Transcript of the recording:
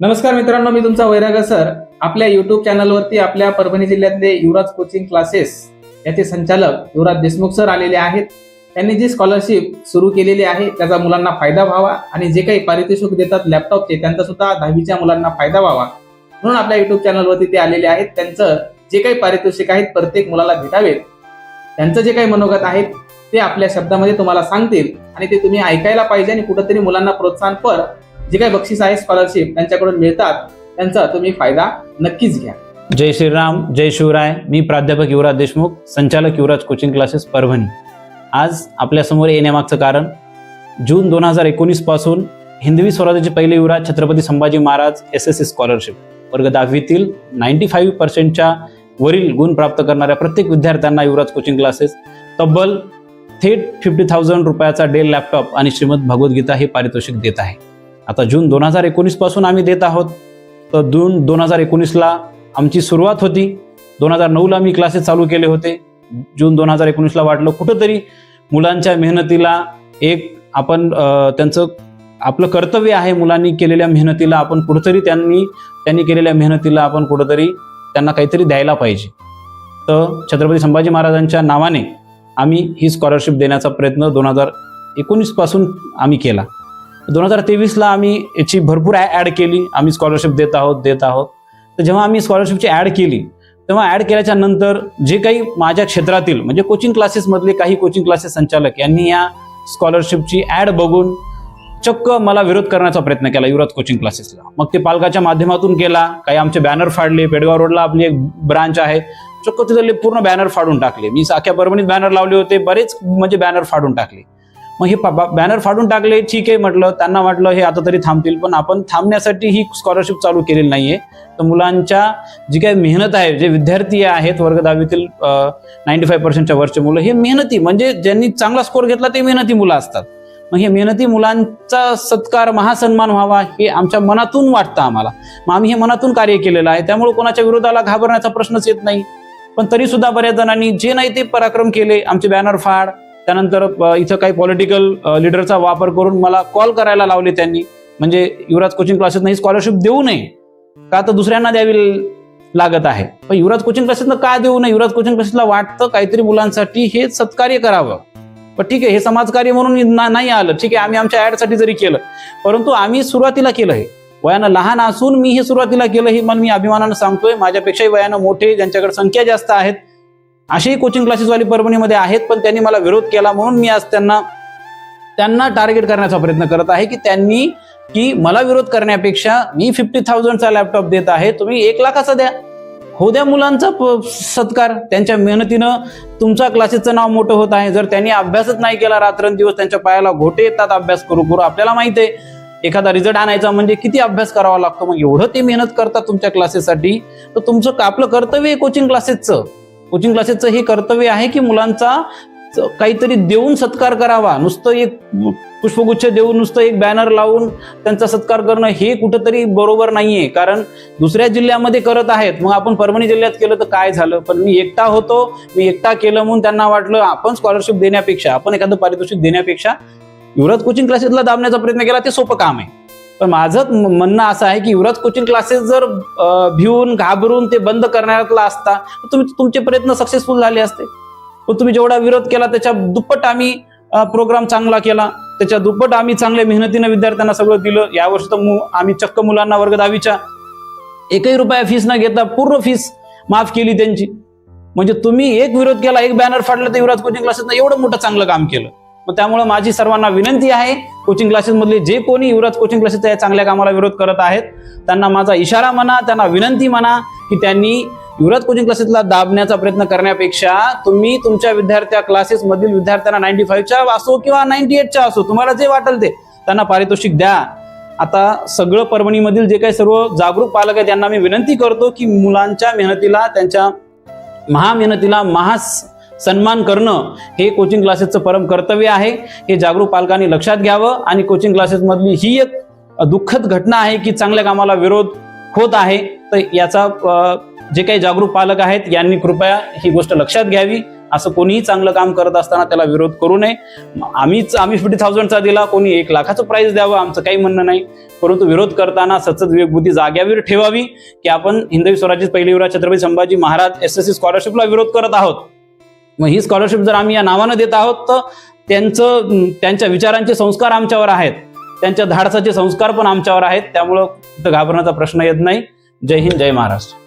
नमस्कार मित्रांनो मी तुमचा वैराग सर. आपल्या युट्यूब चॅनलवरती आपल्या परभणी जिल्ह्यातले युवराज कोचिंग क्लासेस याचे संचालक युवराज देशमुख सर आलेले आहेत. त्यांनी जी स्कॉलरशिप सुरू केलेली आहे त्याचा मुलांना फायदा व्हावा आणि जे काही पारितोषिक देतात लॅपटॉपचे त्यांचा सुद्धा दहावीच्या मुलांना फायदा व्हावा. म्हणून आपल्या युट्यूब चॅनलवरती ते आलेले आहेत. त्यांचं जे काही पारितोषिक आहेत प्रत्येक मुलाला भेटावेत. त्यांचं जे काही मनोगत आहेत ते आपल्या शब्दामध्ये तुम्हाला सांगतील आणि ते तुम्ही ऐकायला पाहिजे आणि कुठंतरी मुलांना प्रोत्साहनपर जे काही बक्षीस आहे स्कॉलरशिप त्यांच्याकडून मिळतात त्यांचा तुम्ही फायदा नक्कीच घ्या. जय श्रीराम जय शिवराय. मी प्राध्यापक युवराज देशमुख संचालक युवराज कोचिंग क्लासेस परभणी. आज आपल्यासमोर येण्यामागचं कारण जून दोन हजार एकोणीसपासून हिंदवी स्वराज्याचे पहिले युवराज Chhatrapati Sambhaji Maharaj S S C scholarship वर्ग दहावीतील नाईन्टी फाईव्ह पर्सेंटच्या वरील गुण प्राप्त करणाऱ्या प्रत्येक विद्यार्थ्यांना युवराज कोचिंग क्लासेस तब्बल थेट फिफ्टी थाउजंड रुपयाचा डेल लॅपटॉप आणि श्रीमद भगवद्गीता हे पारितोषिक देत आहे. आता जून दोन हजार एकोणीसपासून आम्ही देत आहोत. तर जून दोन हजार एकोणीसला आमची सुरुवात होती. दोन हजार नऊला मी क्लासेस चालू केले होते. जून दोन हजार एकोणीसला वाटलं कुठंतरी मुलांच्या मेहनतीला एक आपण त्यांचं आपलं कर्तव्य आहे मुलांनी केलेल्या मेहनतीला आपण कुठंतरी त्यांनी त्यांनी केलेल्या मेहनतीला आपण कुठंतरी त्यांना काहीतरी द्यायला पाहिजे. तर छत्रपती संभाजी महाराजांच्या नावाने आम्ही ही स्कॉलरशिप देण्याचा प्रयत्न दोन हजार एकोणीसपासून आम्ही केला. दोन हजार तेवीसला आम्ही याची भरपूर ॲड केली. आम्ही स्कॉलरशिप देत आहोत देत आहोत. तर जेव्हा आम्ही स्कॉलरशिपची ॲड केली तेव्हा ॲड केल्याच्यानंतर जे काही माझ्या क्षेत्रातील म्हणजे कोचिंग क्लासेसमधले काही कोचिंग क्लासेस संचालक यांनी या स्कॉलरशिपची ॲड बघून चक्क मला विरोध करण्याचा प्रयत्न केला युवराज कोचिंग क्लासेसला मग ते पालकाच्या माध्यमातून केला. काही आमचे बॅनर फाडले. पेडगाव रोडला आपली एक ब्रांच आहे. चक्क तिथले पूर्ण बॅनर फाडून टाकले. मी साख्या परभणीत बॅनर लावले होते. बरेच म्हणजे बॅनर फाडून टाकले. मग हे बॅनर फाडून टाकले ठीक आहे म्हटलं. त्यांना वाटलं हे आता तरी थांबतील पण आपण थांबण्यासाठी ही स्कॉलरशिप चालू केलेली नाहीये. तर मुलांच्या जी काही मेहनत आहे जे विद्यार्थी आहेत वर्ग दहावीतील नाईन्टी फाईव्ह पर्सेंटच्या वरचे मुलं हे मेहनती म्हणजे ज्यांनी चांगला स्कोर घेतला ते मेहनती मुलं असतात. मग हे मेहनती मुलांचा सत्कार महासन्मान व्हावा हे आमच्या मनातून वाटतं आम्हाला. मग आम्ही हे मनातून कार्य केलेलं आहे त्यामुळे कोणाच्या विरोधाला घाबरण्याचा प्रश्नच येत नाही. पण तरी सुद्धा बऱ्याच जणांनी जे नाही ते पराक्रम केले आमचे बॅनर फाड त्यानंतर इथं काही पॉलिटिकल लिडरचा वापर करून मला कॉल करायला लावले त्यांनी. म्हणजे युवराज कोचिंग क्लासेसनं ही स्कॉलरशिप देऊ नये. का तर दुसऱ्यांना द्यावी लागत आहे. पण युवराज कोचिंग क्लासेसनं का देऊ नये? युवराज कोचिंग क्लासेसला वाटतं काहीतरी मुलांसाठी हे सत्कार्य करावं. पण ठीक आहे हे समाजकार्य म्हणून नाही आलं. ठीक आहे आम्ही आमच्या ऍडसाठी जरी केलं परंतु आम्ही सुरुवातीला केलं हे. वयानं लहान असून मी हे सुरुवातीला केलं हे मला मी अभिमानानं सांगतोय. माझ्यापेक्षाही वयानं मोठे ज्यांच्याकडे संख्या जास्त आहेत असेही कोचिंग क्लासेसवाली परभणीमध्ये आहेत पण त्यांनी मला विरोध केला म्हणून मी आज त्यांना त्यांना टार्गेट करण्याचा प्रयत्न करत आहे की त्यांनी की मला विरोध करण्यापेक्षा मी फिफ्टी थाउजंडचा लॅपटॉप देत आहे तुम्ही एक लाखाचा द्या. हो द्या मुलांचा सत्कार. त्यांच्या मेहनतीनं तुमचा क्लासेसचं नाव मोठं होत आहे. जर त्यांनी अभ्यासच नाही केला रात्रंदिवस त्यांच्या पायाला घोटे येतात अभ्यास करू करू आपल्याला माहिती आहे. एखादा रिझल्ट आणायचा म्हणजे किती अभ्यास करावा लागतो? मग एवढं ते मेहनत करतात तुमच्या क्लासेससाठी तर तुमचं आपलं कर्तव्य आहे कोचिंग क्लासेसचं कोचिंग क्लासेसचं हे कर्तव्य आहे की मुलांचा काहीतरी देऊन सत्कार करावा. नुसतं एक पुष्पगुच्छ देऊन नुसतं एक बॅनर लावून त्यांचा सत्कार करणं हे कुठंतरी बरोबर नाहीये. कारण दुसऱ्या जिल्ह्यामध्ये करत आहेत. मग आपण परभणी जिल्ह्यात केलं तर काय झालं? पण मी एकटा होतो. मी एकटा केलं म्हणून त्यांना वाटलं आपण स्कॉलरशिप देण्यापेक्षा आपण एखादं पारितोषिक देण्यापेक्षा युवराज कोचिंग क्लासेसला दाबण्याचा प्रयत्न केला ते सोपं काम आहे. पण माझं म्हणणं असं आहे की युवराज कोचिंग क्लासेस जर भिवून घाबरून ते बंद करण्यातला असता तुम्ही तुमचे प्रयत्न सक्सेसफुल झाले असते. पण तुम्ही जेवढा विरोध केला त्याच्या दुप्पट आम्ही प्रोग्राम चांगला केला. त्याच्या दुप्पट आम्ही चांगल्या मेहनतीनं विद्यार्थ्यांना सगळं दिलं. यावर्षी तर आम्ही चक्क मुलांना वर्ग दहावीच्या एकही रुपया फीस न घेता पूर्ण फीस माफ केली त्यांची. म्हणजे तुम्ही एक विरोध केला एक बॅनर फाडला तर युवराज कोचिंग क्लासेसनं एवढं मोठं चांगलं काम केलं. मग त्यामुळे माझी सर्वांना विनंती आहे कोचिंग क्लासेस मधले जे कोणी युवराज कोचिंग क्लासेसच्या या चांगल्या कामाला विरोध करत आहेत त्यांना माझा इशारा म्हणा त्यांना विनंती म्हणा की त्यांनी युवराज कोचिंग क्लासेसला दाबण्याचा प्रयत्न करण्यापेक्षा तुम्ही तुमच्या विद्यार्थ्या क्लासेस मधील विद्यार्थ्यांना नाईन्टी फाईव्हच्या असो किंवा नाईन्टी एटच्या असो तुम्हाला जे वाटेल ते त्यांना पारितोषिक द्या. आता सगळं परभणीमधील जे काही सर्व जागरूक पालक आहेत त्यांना मी विनंती करतो की मुलांच्या मेहनतीला त्यांच्या महामेहनतीला महा सन्मान करणं हे कोचिंग क्लासेसचं परम कर्तव्य आहे. हे जागरूक पालकांनी लक्षात घ्यावं आणि कोचिंग क्लासेसमधली ही एक दुःखद घटना आहे की चांगल्या कामाला विरोध होत आहे. तर याचा जे काही जागरूक पालक आहेत यांनी कृपया ही गोष्ट लक्षात घ्यावी. असं कोणीही चांगलं काम करत असताना त्याला विरोध करू नये. आम्हीच आम्ही फिफ्टी थाउजंडचा दिला कोणी एक लाखाचं प्राईज द्यावं आमचं काही म्हणणं नाही. परंतु विरोध करताना सतत विवेकबुद्धी जाग्यावर ठेवावी की आपण हिंदवी स्वराज्य पहिली युवराज Chhatrapati Sambhaji Maharaj S S C स्कॉलरशिपला विरोध करत आहोत. मग ही स्कॉलरशिप जर आम्ही या नावानं देत आहोत तर त्यांचं त्यांच्या विचारांचे संस्कार आमच्यावर आहेत. त्यांच्या धाडसाचे संस्कार पण आमच्यावर आहेत. त्यामुळं घाबरण्याचा प्रश्न येत नाही. जय हिंद जय महाराष्ट्र.